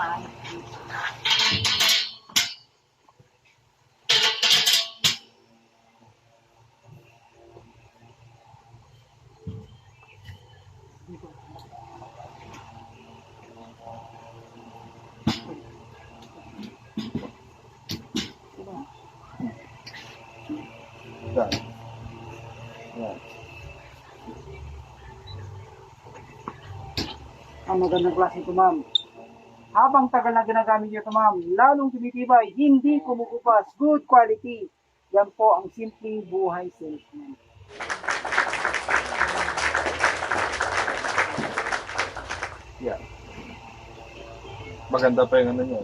depan Right. Right. Ang magandang. Habang tagal na ginagamit niyo ito, ma'am, lalong tumitibay, hindi kumukupas, good quality. Yan po ang simpleng buhay salesman. Yeah. Maganda pa yung ano niya.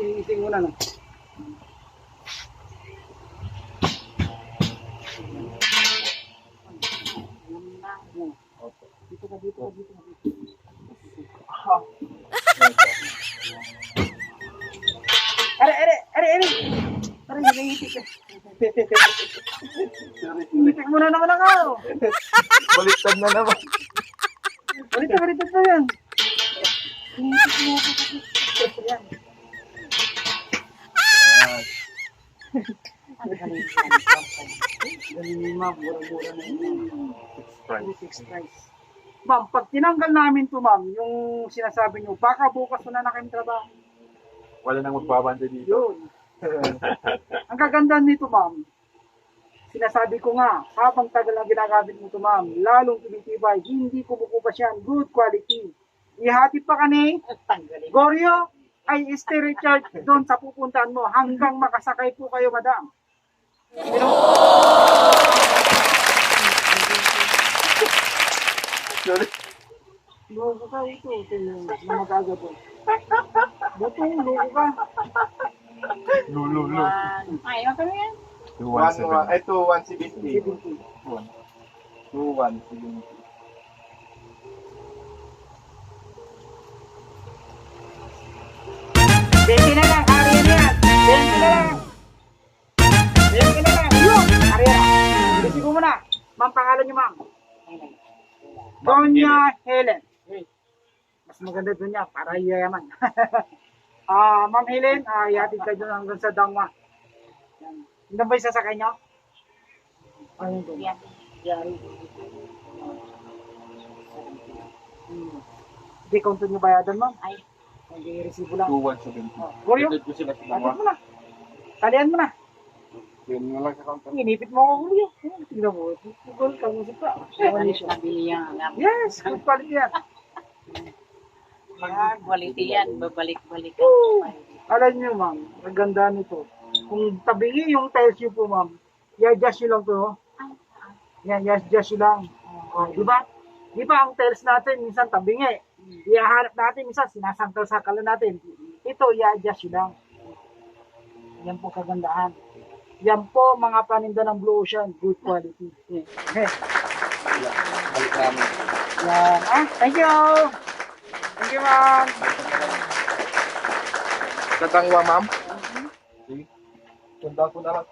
Ising muna na. Opo. Ka, dito ka, dito ka. dito. Are, are, are, are. Are, hinahiti ka. Hinahiti mo na naman ako. Baliktad na naman. Balita, balita pa yan. Hinihiti mo ako. Yan. Ganun yung ma'am, mura-mura na yun. Fixed price. Fixed price. Ma'am, pag tinanggal namin to ma'am, yung sinasabi nyo, baka bukas na na kayong trabaho. Wala nang magbabante dito. Yun. Ang kaganda nito ma'am, sinasabi ko nga, habang tagal ang ginagamit mo ito ma'am, lalong tumitibay, hindi kumukupas yan, good quality. Ihati pa ka ni Goryo, ay stay recharge doon sa pupuntahan mo hanggang makasakay po kayo madam. Sorry. Loko ka ito, tingnan mo, na magagawa. Buto, loko ka. Lululo. Ay, ano kami yan? 217. Ay, 2170. 70. 2170. Bente na lang, area na yan. Bente na lang. Bente na lang. Yun. Bisi ko muna. Ma'am, pangalan niyo ma'am. Donya Helen. Mas maganda doon niya, para yayaman. Ah, Ma'am Helen, ah, ihatid ka doon hanggang sa Dangwa. Yan. Hindi ba isasakay niyo? Ayun doon. Yan. Yari. Hmm. Hindi, konto niyo bayadan, ma'am. Ay, Hindi, resibo lang. 2170. Oh, Goryo, sa dalawa. mo na? Talian mo na. Yun na lang sa counter. Inipit mo ako, Julio. Tignan mo. Google ka, musik ka. ano sabi niya. Yes, good quality yan. Quality yan, babalik-balik. Alam niyo, ma'am, ang ganda nito. Kung tabingi yung tiles niyo po, ma'am, i-adjust nyo lang to. oh. Yan, i-adjust nyo lang. Oh, di ba? Di ba ang tiles natin, minsan tabingi. Iaharap natin, minsan sinasangkal sa kalan natin. Ito, i-adjust nyo lang. Yan po kagandahan. Yan po mga paninda ng Blue Ocean, good quality. Eh, Balik namin. Yan. Ah, thank you. Thank you, ma'am. Katangwa, ma'am? Sige. Tanda ko na lang.